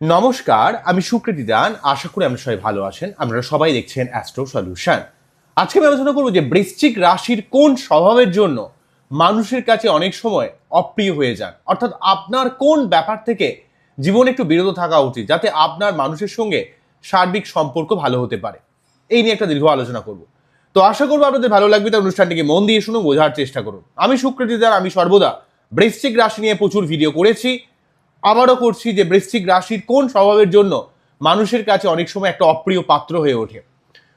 নমস্কার, আমি সুকৃতি দান। আশা করি আপনারা সবাই ভালো আছেন। আপনারা সবাই দেখছেন অ্যাস্ট্রো সলিউশন আজকে আমি আলোচনা করব যে বৃশ্চিক রাশির কোন স্বভাবের জন্য মানুষের কাছে অনেক সময় অপ্রিয় হয়ে যান। অর্থাৎ আপনার কোন ব্যাপার থেকে জীবনে একটু বিরত থাকা উচিত, যাতে আপনার মানুষের সঙ্গে সার্বিক সম্পর্ক ভালো হতে পারে। এই নিয়ে একটা দীর্ঘ আলোচনা করব। তো আশা করব আপনাদের ভালো লাগবে তার অনুষ্ঠানটিকে মন দিয়ে শুনুন, বোঝার চেষ্টা করুন। আমি সুকৃতি দান, আমি সর্বদা বৃশ্চিক রাশি নিয়ে প্রচুর ভিডিও করেছি। আবারও করছি যে বৃশ্চিক রাশির কোন স্বভাবের জন্য মানুষের কাছে অনেক সময় একটা অপ্রিয় পাত্র হয়ে ওঠে।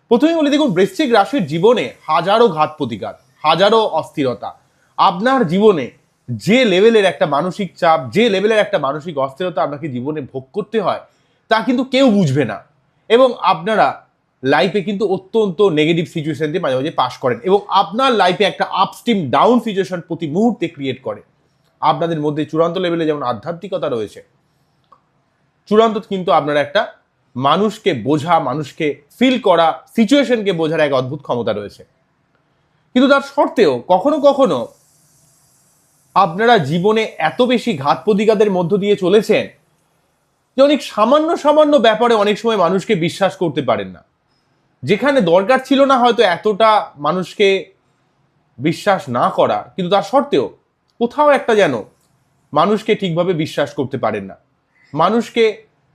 প্রথমেই বলে, দেখুন, বৃশ্চিক রাশির জীবনে হাজারো ঘাত প্রতিঘাত হাজারো অস্থিরতা। আপনার জীবনে যে লেভেলের একটা মানসিক চাপ, যে লেভেলের একটা মানসিক অস্থিরতা আপনাকে জীবনে ভোগ করতে হয়, তা কিন্তু কেউ বুঝবে না। এবং আপনারা লাইফে কিন্তু অত্যন্ত নেগেটিভ সিচুয়েশন দিয়ে মাঝে মাঝে পাশ করেন এবং আপনার লাইফে একটা আপস্টিম ডাউন সিচুয়েশন প্রতি মুহূর্তে ক্রিয়েট করে। আপনাদের মধ্যে চূড়ান্ত লেভেলে যেমন আধ্যাত্মিকতা রয়েছে, চূড়ান্ত কিন্তু আপনারা একটা মানুষকে বোঝা, মানুষকে ফিল করা সিচুয়েশনকে বোঝার এক অদ্ভুত ক্ষমতা রয়েছে। কিন্তু তার সত্ত্বেও কখনো কখনো আপনারা জীবনে এত বেশি ঘাত প্রতিঘাতের মধ্য দিয়ে চলেছেন যে অনেক সামান্য সামান্য ব্যাপারে অনেক সময় মানুষকে বিশ্বাস করতে পারেন না। যেখানে দরকার ছিল না হয়তো এতটা মানুষকে বিশ্বাস না করা, কিন্তু তার সত্ত্বেও কোথাও একটা যেন মানুষকে ঠিকভাবে বিশ্বাস করতে পারেন না। মানুষকে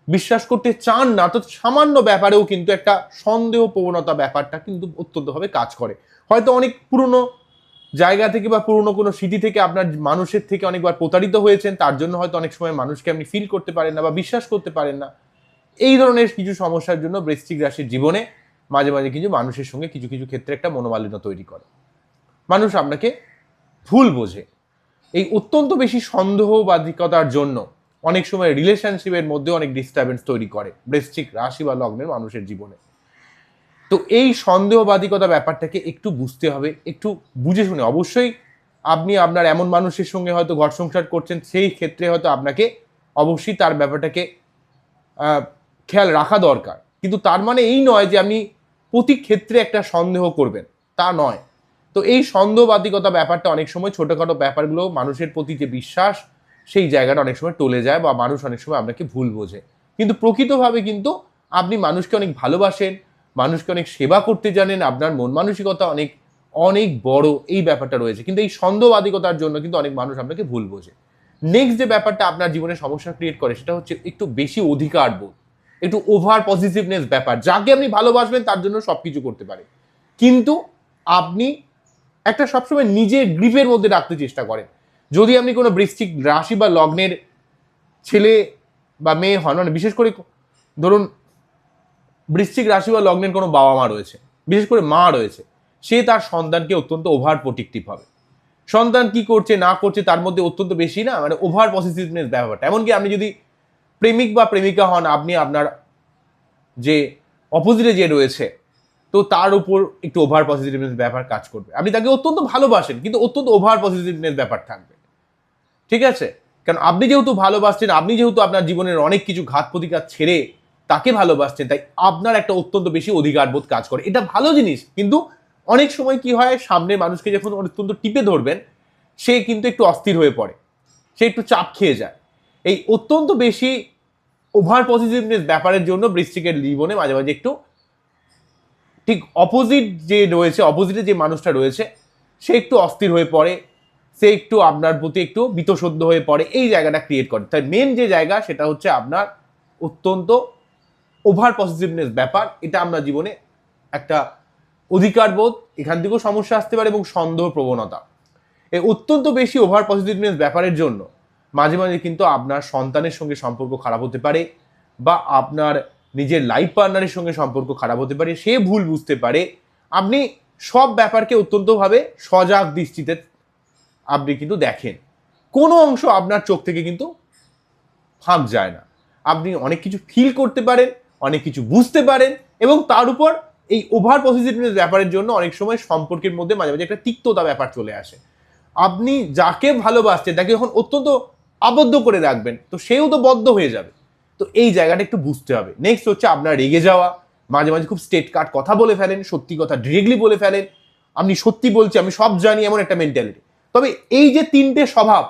বিশ্বাস করতে চান না, তো সামান্য ব্যাপারেও কিন্তু একটা সন্দেহ প্রবণতা ব্যাপারটা কিন্তু অত্যন্তভাবে কাজ করে। হয়তো অনেক পুরনো জায়গা থেকে বা পুরনো কোনো স্মৃতি থেকে আপনার মানুষের থেকে অনেকবার প্রতারিত হয়েছেন, তার জন্য হয়তো অনেক সময় মানুষকে আপনি ফিল করতে পারেন না বা বিশ্বাস করতে পারেন না। এই ধরনের কিছু সমস্যার জন্য বৃশ্চিক রাশির জীবনে মাঝে মাঝে কিছু মানুষের সঙ্গে কিছু কিছু ক্ষেত্রে একটা মনোমালিন্য তৈরি করে। মানুষ আপনাকে ভুল বোঝে। এই অত্যন্ত বেশি সন্দেহবাদিকতার জন্য অনেক সময় রিলেশনশিপের মধ্যে অনেক ডিস্টারবেন্স তৈরি করে বৃশ্চিক রাশি বা লগ্নের মানুষের জীবনে। তো এই সন্দেহবাদিকতা ব্যাপারটাকে একটু বুঝতে হবে, একটু বুঝে শুনে। অবশ্যই আপনি আপনার এমন মানুষের সঙ্গে হয়তো ঘর সংসার করছেন, সেই ক্ষেত্রে হয়তো আপনাকে অবশ্যই তার ব্যাপারটাকে খেয়াল রাখা দরকার। কিন্তু তার মানে এই নয় যে আপনি প্রতি ক্ষেত্রে একটা সন্দেহ করবেন, তা নয়। তো এই সন্দেহবাদিকতা ব্যাপারটা অনেক সময় ছোটোখাটো ব্যাপারগুলো মানুষের প্রতি যে বিশ্বাস, সেই জায়গাটা অনেক সময় টলে যায় বা মানুষ অনেক সময় আপনাকে ভুল বোঝে। কিন্তু প্রকৃতভাবে কিন্তু আপনি মানুষকে অনেক ভালোবাসেন, মানুষকে অনেক সেবা করতে জানেন, আপনার মন মানসিকতা অনেক অনেক বড় এই ব্যাপারটা রয়েছে। কিন্তু এই সন্দেহবাদিকতার জন্য কিন্তু অনেক মানুষ আপনাকে ভুল বোঝে। নেক্সট যে ব্যাপারটা আপনার জীবনে সমস্যা ক্রিয়েট করে, সেটা হচ্ছে একটু বেশি অধিকার বোধ, একটু ওভার পজিটিভনেস ব্যাপার। যাকে আপনি ভালোবাসবেন তার জন্য সব কিছু করতে পারে। কিন্তু আপনি একটা সবসময় নিজের গ্রিপের মধ্যে রাখতে চেষ্টা করেন। যদি আপনি কোনো বৃশ্চিক রাশি বা লগ্নের ছেলে বা মেয়ে হন মানে বিশেষ করে ধরুন বৃশ্চিক রাশি বা লগ্নের কোনো বাবা মা রয়েছে, বিশেষ করে মা রয়েছে, সে তার সন্তানকে অত্যন্ত ওভার প্রোটেক্টিভ হবে। সন্তান কি করছে, না করছে, তার মধ্যে অত্যন্ত বেশি না মানে ওভার পজিটিভনেস ব্যাপারটা। এমনকি আপনি যদি প্রেমিক বা প্রেমিকা হন, আপনি আপনার যে অপোজিটে যে রয়েছে তো তার উপর একটু ওভার পজিটিভনেস ব্যাপার কাজ করবে। আপনি তাকে অত্যন্ত ভালোবাসেন, কিন্তু অত্যন্ত ওভার পজিটিভনেস ব্যাপার থাকবে। ঠিক আছে? কারণ আপনি যেহেতু ভালোবাসছেন, আপনি যেহেতু আপনার জীবনের অনেক কিছু ঘাত প্রতিঘাত ছেড়ে তাকে ভালোবাসছেন, তাই আপনার একটা অত্যন্ত বেশি অধিকার বোধ কাজ করে। এটা ভালো জিনিস, কিন্তু অনেক সময় কি হয়, সামনের মানুষকে যখন অত্যন্ত টিপে ধরবেন, সে কিন্তু একটু অস্থির হয়ে পড়ে। সে একটু চাপ খেয়ে যায়। এই অত্যন্ত বেশি ওভার পজিটিভনেস ব্যাপারের জন্য বৃষ্টিকের জীবনে মাঝে মাঝে একটু ঠিক অপোজিট যে রয়েছে অপোজিটে যে মানুষটা রয়েছে, সে একটু অস্থির হয়ে পড়ে, সে একটু আপনার প্রতি একটু বিতসদ্য হয়ে পড়ে, এই জায়গাটা ক্রিয়েট করে। তাই মেন যে জায়গা, সেটা হচ্ছে আপনার অত্যন্ত ওভার পজিটিভনেস ব্যাপার। এটা আপনার জীবনে একটা অধিকার বোধ, এখান থেকেও সমস্যা আসতে পারে এবং সন্দেহ প্রবণতা। এই অত্যন্ত বেশি ওভার পজিটিভনেস ব্যাপারের জন্য মাঝে মাঝে কিন্তু আপনার সন্তানের সঙ্গে সম্পর্ক খারাপ হতে পারে বা আপনার নিজের লাইফ পার্টনারের সঙ্গে সম্পর্ক খারাপ হতে পারে, সে ভুল বুঝতে পারে। আপনি সব ব্যাপারকে অত্যন্তভাবে সজাগ দৃষ্টিতে আপনি কিন্তু দেখেন। কোনো অংশ আপনার চোখ থেকে কিন্তু ফাঁক যায় না। আপনি অনেক কিছু ফিল করতে পারেন, অনেক কিছু বুঝতে পারেন এবং তার উপর এই ওভার পজিটিভনেস ব্যাপারের জন্য অনেক সময় সম্পর্কের মধ্যে মাঝে মাঝে একটা তিক্ততা ব্যাপার চলে আসে। আপনি যাকে ভালোবাসছেন, তাকে যখন অত্যন্ত আবদ্ধ করে রাখবেন, তো সেও তো বদ্ধ হয়ে যাবে। তো এই জায়গাটা একটু বুঝতে হবে। নেক্সট হচ্ছে আপনার রেগে যাওয়া। মাঝে মাঝে খুব স্টেট কাট কথা বলে ফেলেন, সত্যি কথা ডিরেক্টলি বলে ফেলেন। আপনি সত্যি বলছি, আমি সব জানি, এমন একটা মেন্টালিটি তবে এই যে তিনটে স্বভাব,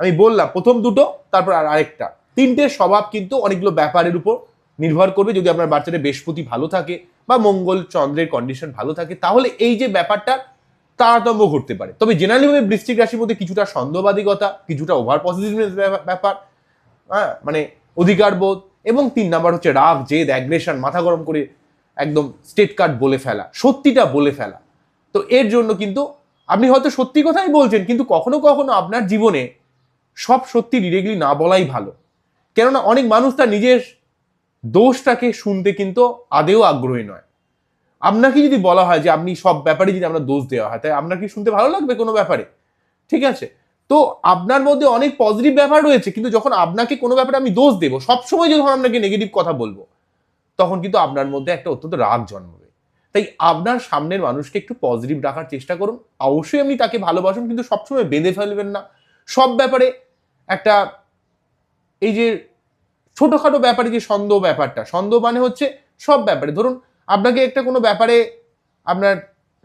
আমি বললাম, প্রথম দুটো, তারপর আর আরেকটা। তিনটে স্বভাব কিন্তু অনেকগুলো ব্যাপারের উপর নির্ভর করবে। যদি আপনার বাচ্চাদের বৃহস্পতি ভালো থাকে বা মঙ্গল চন্দ্রের কন্ডিশন ভালো থাকে, তাহলে এই যে ব্যাপারটা তারতম্য ঘটতে পারে। তবে জেনারেলি ভাবে বৃশ্চিক রাশির মধ্যে কিছুটা সন্দেহবাদিকতা কিছুটা ওভার পজিটিভনেস ব্যাপার হ্যাঁ মানে অধিকার বোধ এবং তিন নাম্বার হচ্ছে রাগ, জেদ অ্যাগ্রেশন মাথা গরম করে একদম স্টেট কার্ড বলে ফেলা, সত্যিটা বলে ফেলা। তো এর জন্য কিন্তু আপনি হয়তো সত্যি কথাই বলছেন, কিন্তু কখনো কখনো আপনার জীবনে সব সত্যি ডিরেক্টলি না বলাই ভালো। কেননা অনেক মানুষ তার নিজের দোষটাকে শুনতে কিন্তু আদেও আগ্রহী নয়। আপনাকে যদি বলা হয় যে আপনি সব ব্যাপারে যদি আপনার দোষ দেওয়া হয়, তাই আপনার কি শুনতে ভালো লাগবে কোনো ব্যাপারে? ঠিক আছে? তো আপনার মধ্যে অনেক পজিটিভ ব্যাপার রয়েছে, কিন্তু যখন আপনাকে কোনো ব্যাপারে আমি দোষ দেবো, সবসময় যখন আপনাকে নেগেটিভ কথা বলব, তখন কিন্তু আপনার মধ্যে একটা অত্যন্ত রাগ জন্মবে। তাই আপনার সামনের মানুষকে একটু পজিটিভ রাখার চেষ্টা করুন। অবশ্যই আপনি তাকে ভালোবাসুন, কিন্তু সবসময় বেঁধে ফেলবেন না। সব ব্যাপারে একটা এই যে ছোটোখাটো ব্যাপারে যে সন্দেহ ব্যাপারটা, সন্দেহ মানে হচ্ছে সব ব্যাপারে। ধরুন আপনাকে একটা কোনো ব্যাপারে আপনার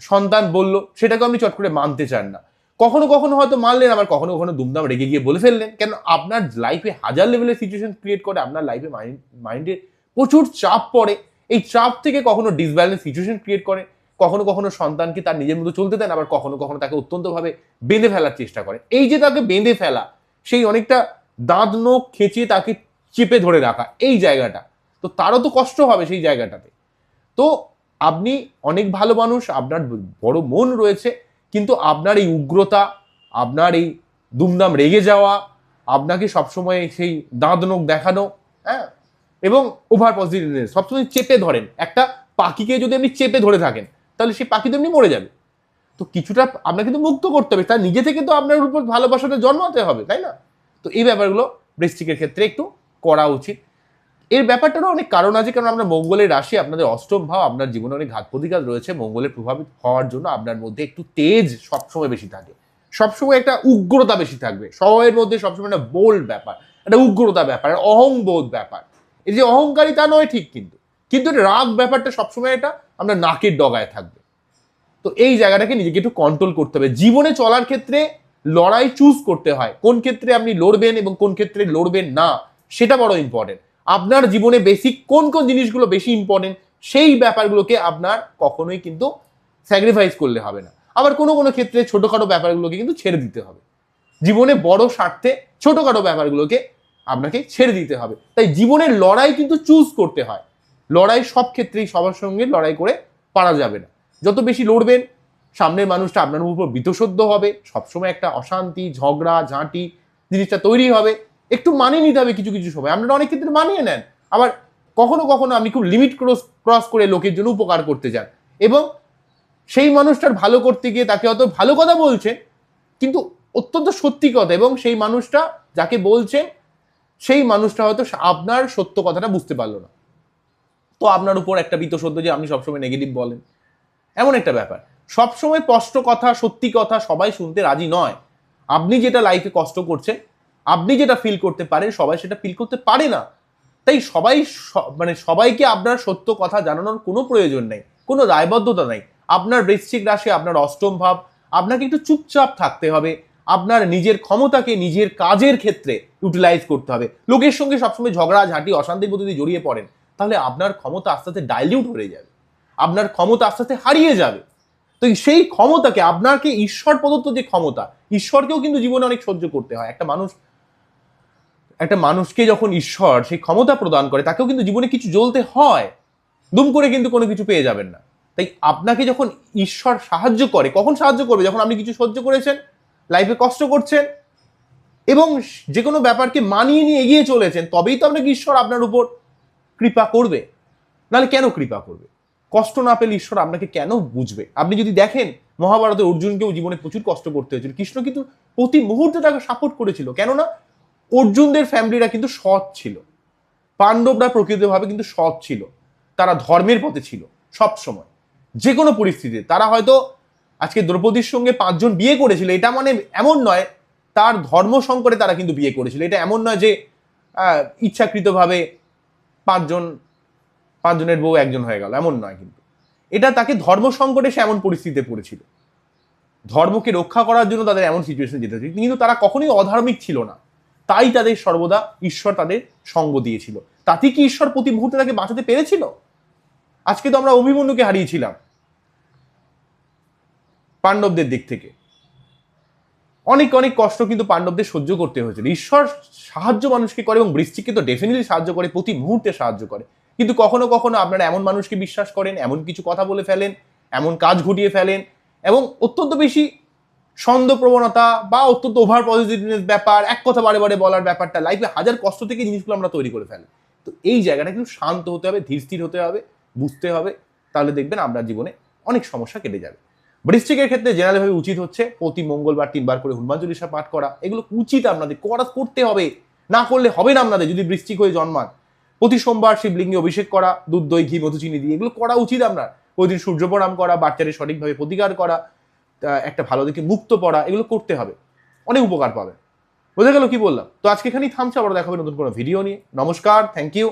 সন্তান বলল সেটাকে আপনি চট করে মানতে চান না। কখনো কখনো হয়তো মানলেন আবার কখনো কখনো দুমদাম রেগে গিয়ে বলে ফেললেন। কেন? আপনার লাইফে হাজার লেভেলের সিচুয়েশন ক্রিয়েট করে, আপনার লাইফে মাইন্ড মাইন্ডে প্রচুর চাপ পড়ে। এই চাপ থেকে কখনো ডিসব্যালেন্স সিচুয়েশন ক্রিয়েট করে, কখনো কখনো সন্তানকে তার নিজের মতো চলতে দেন, আবার কখনো কখনো তাকে অত্যন্তভাবে বেঁধে ফেলার চেষ্টা করে। এই যে তাকে বেঁধে ফেলা, সেই অনেকটা দাঁত, নোখ খেঁচিয়ে তাকে চেপে ধরে রাখা, এই জায়গাটা। তো তারও তো কষ্ট হবে সেই জায়গাটাতে। তো আপনি অনেক ভালো মানুষ, আপনার বড় মন রয়েছে কিন্তু আপনার এই উগ্রতা, আপনার এই দুমদাম রেগে যাওয়া, আপনাকে সবসময় সেই দাঁত নখ দেখানো হ্যাঁ? এবং ওভার পজিটিভনেস সবসময় চেপে ধরেন। একটা পাখিকে যদি আপনি চেপে ধরে থাকেন, তাহলে সেই পাখি তো এমনি মরে যাবে। তো কিছুটা আপনাকে তো মুক্ত করতে হবে। তার নিজে থেকে তো আপনার উপর ভালোবাসাটা জন্মাতে হবে, তাই না? তো এই ব্যাপারগুলো বৃষ্টিকের ক্ষেত্রে একটু করা উচিত। এর ব্যাপারটারও অনেক কারণ আছে, কারণ আমরা মঙ্গলের রাশি, আপনাদের অষ্টম ভাব, আপনার জীবনে অনেক ঘাত প্রতিঘাত রয়েছে মঙ্গলের প্রভাবিত হওয়ার জন্য আপনার মধ্যে একটু তেজ সবসময় বেশি থাকে। সবসময় একটা উগ্রতা বেশি থাকবে। সবাইয়ের মধ্যে সবসময় একটা বোল্ড ব্যাপার, একটা উগ্রতা ব্যাপার অহংবোধ ব্যাপার। এই যে অহংকারী তা নয় ঠিক কিন্তু কিন্তু রাগ ব্যাপারটা সবসময় এটা আমরা নাকের ডগায় থাকবে। তো এই জায়গাটাকে নিজেকে একটু কন্ট্রোল করতে হবে। জীবনে চলার ক্ষেত্রে লড়াই চুজ করতে হয়, কোন ক্ষেত্রে আপনি লড়বেন এবং কোন ক্ষেত্রে লড়বেন না, সেটা বড় ইম্পর্টেন্ট আপনার জীবনে বেসিক কোন কোন জিনিসগুলো বেশি ইম্পর্টেন্ট সেই ব্যাপারগুলোকে আপনার কখনোই কিন্তু স্যাক্রিফাইস করলে হবে না। আবার কোনো কোনো ক্ষেত্রে ছোটোখাটো ব্যাপারগুলোকে কিন্তু ছেড়ে দিতে হবে। জীবনে বড় স্বার্থে ছোটোখাটো ব্যাপারগুলোকে আপনাকে ছেড়ে দিতে হবে। তাই জীবনের লড়াই কিন্তু চুজ করতে হয়। লড়াই সব ক্ষেত্রেই সবার সঙ্গে লড়াই করে পারা যাবে না। যত বেশি লড়বেন, সামনের মানুষটা আপনার উপর বিতসদ্য হবে, সবসময় একটা অশান্তি, ঝগড়া, ঝাঁটি জিনিসটা তৈরি হবে। একটু মানিয়ে নিতে হবে কিছু কিছু সময়। আপনারা অনেক ক্ষেত্রে মানিয়ে নেন। আবার কখনো কখনো আপনি খুব লিমিট ক্রস ক্রস করে লোকের জন্য উপকার করতে চান এবং সেই মানুষটার ভালো করতে গিয়ে তাকে অত ভালো কথা বলছে, কিন্তু অত্যন্ত সত্যি কথা। এবং সেই মানুষটা যাকে বলছেন, সেই মানুষটা হয়তো আপনার সত্য কথাটা বুঝতে পারল না। তো আপনার উপর একটা বিতসদ্য যে আপনি সবসময় নেগেটিভ বলেন। এমন একটা ব্যাপার। সবসময় স্পষ্ট কথা, সত্যি কথা সবাই শুনতে রাজি নয়। আপনি যেটা লাইফে কষ্ট করছেন আপনি যেটা ফিল করতে পারেন, সবাই সেটা ফিল করতে পারে না। তাই সবাই মানে সবাইকে আপনার সত্য কথা জানানোর কোনো প্রয়োজন নেই, কোনো দায়বদ্ধতা নেই। আপনার বৃশ্চিক রাশি, আপনার অষ্টম ভাব, আপনাকে একটু চুপচাপ থাকতে হবে। আপনার নিজের ক্ষমতাকে নিজের কাজের ক্ষেত্রে ইউটিলাইজ করতে হবে। লোকের সঙ্গে সবসময় ঝগড়া, ঝাঁটি অশান্তির দিয়ে জড়িয়ে পড়েন, তাহলে আপনার ক্ষমতা আস্তে আস্তে ডাইলিউট হয়ে যাবে। আপনার ক্ষমতা আস্তে আস্তে হারিয়ে যাবে। তো সেই ক্ষমতাকে, আপনাকে ঈশ্বর প্রদত্ত যে ক্ষমতা, ঈশ্বরকেও কিন্তু জীবনে অনেক সহ্য করতে হয়। একটা মানুষ একটা মানুষকে যখন ঈশ্বর সেই ক্ষমতা প্রদান করে, তাকেও কিন্তু জীবনে কিছু জ্বলতে হয়। দুম করে কিন্তু কোনো কিছু পেয়ে যাবেন না। তাই আপনাকে যখন ঈশ্বর সাহায্য করে, কখন সাহায্য করবে? যখন আপনি কিছু সহ্য করেছেন লাইফে কষ্ট করছেন, এবং যে কোনো ব্যাপারকে মানিয়ে নিয়ে এগিয়ে চলেছেন, তবেই তো আপনাকে ঈশ্বর আপনার উপর কৃপা করবে। নাহলে কেন কৃপা করবে? কষ্ট না পেলে ঈশ্বর আপনাকে কেন বুঝবে? আপনি যদি দেখেন, মহাভারতে অর্জুনকেও জীবনে প্রচুর কষ্ট করতে হয়েছিল। কৃষ্ণ কিন্তু প্রতি মুহূর্তে তাকে সাপোর্ট করেছিল। কেননা অর্জুনদের ফ্যামিলিরা কিন্তু সৎ ছিল। পাণ্ডবরা প্রকৃতভাবে কিন্তু সৎ ছিল। তারা ধর্মের পথে ছিল সব সময় যে কোনো পরিস্থিতিতে। তারা হয়তো আজকে দ্রৌপদীর সঙ্গে পাঁচজন বিয়ে করেছিল। এটা মানে এমন নয়, তার ধর্ম সংকটে তারা কিন্তু বিয়ে করেছিল। এটা এমন নয় যে ইচ্ছাকৃতভাবে পাঁচজন, পাঁচজনের বউ একজন হয়ে গেল। এমন নয় কিন্তু। এটা তাকে ধর্ম সংকটে সে এমন পরিস্থিতিতে পড়েছিল। ধর্মকে রক্ষা করার জন্য তাদের এমন সিচুয়েশন যেতে কিন্তু তারা কখনোই অধার্মিক ছিল না। তাই তাদের সর্বদা ঈশ্বর তাদের সঙ্গ দিয়েছিল। তাতে কি ঈশ্বর প্রতি মুহূর্তে তাকে বাঁচাতে পেরেছিল? আজকে তো আমরা অভিমন্যুকে হারিয়েছিলাম। পাণ্ডবদের দিক থেকে। অনেক অনেক কষ্ট কিন্তু পাণ্ডবদের সহ্য করতে হয়েছিল। ঈশ্বর সাহায্য মানুষকে করে এবং বৃষ্টিকে তো ডেফিনেটলি সাহায্য করে, প্রতি মুহূর্তে সাহায্য করে। কিন্তু কখনো কখনো আপনারা এমন মানুষকে বিশ্বাস করেন, এমন কিছু কথা বলে ফেলেন, এমন কাজ ঘটিয়ে ফেলেন এবং অত্যন্ত বেশি ছন্দ প্রবণতা বা অত্যন্ত ওভার পজিটিভনেস ব্যাপার, এক কথা বারে বারে বলার ব্যাপারটা লাইফে হাজার কষ্ট থেকে জিনিসগুলো আমরা তৈরি করে ফেলি। তো এই জায়গাটা কিন্তু শান্ত হতে হবে, ধীর স্থির হতে হবে, বুঝতে হবে, তাহলে দেখবেন আপনার জীবনে অনেক সমস্যা কেটে যাবে। বৃশ্চিকের ক্ষেত্রে জেনারেলভাবে উচিত হচ্ছে প্রতি মঙ্গলবার তিনবার করে হনুমান চল্লিশা পাঠ করা, এগুলো উচিত আপনাদের, করা করতে হবে, না করলে হবে না আপনাদের, যদি বৃশ্চিক হয়ে জন্মান। প্রতি সোমবার শিবলিঙ্গে অভিষেক করা, দুধ, দই, ঘি, মধুচিনি দিয়ে এগুলো করা উচিত আপনার। ওই দিন সূর্য প্রণাম করা, বাচ্চাদের সঠিকভাবে প্রতিকার করা একটা ভালো দিকে মুক্ত পড়া, এগুলো করতে হবে। অনেক উপকার পাবে। বোঝা গেল কি বললাম? তো আজকে এখানেই থামছে আবার দেখাবে নতুন কোনো ভিডিও নিয়ে। নমস্কার থ্যাংক ইউ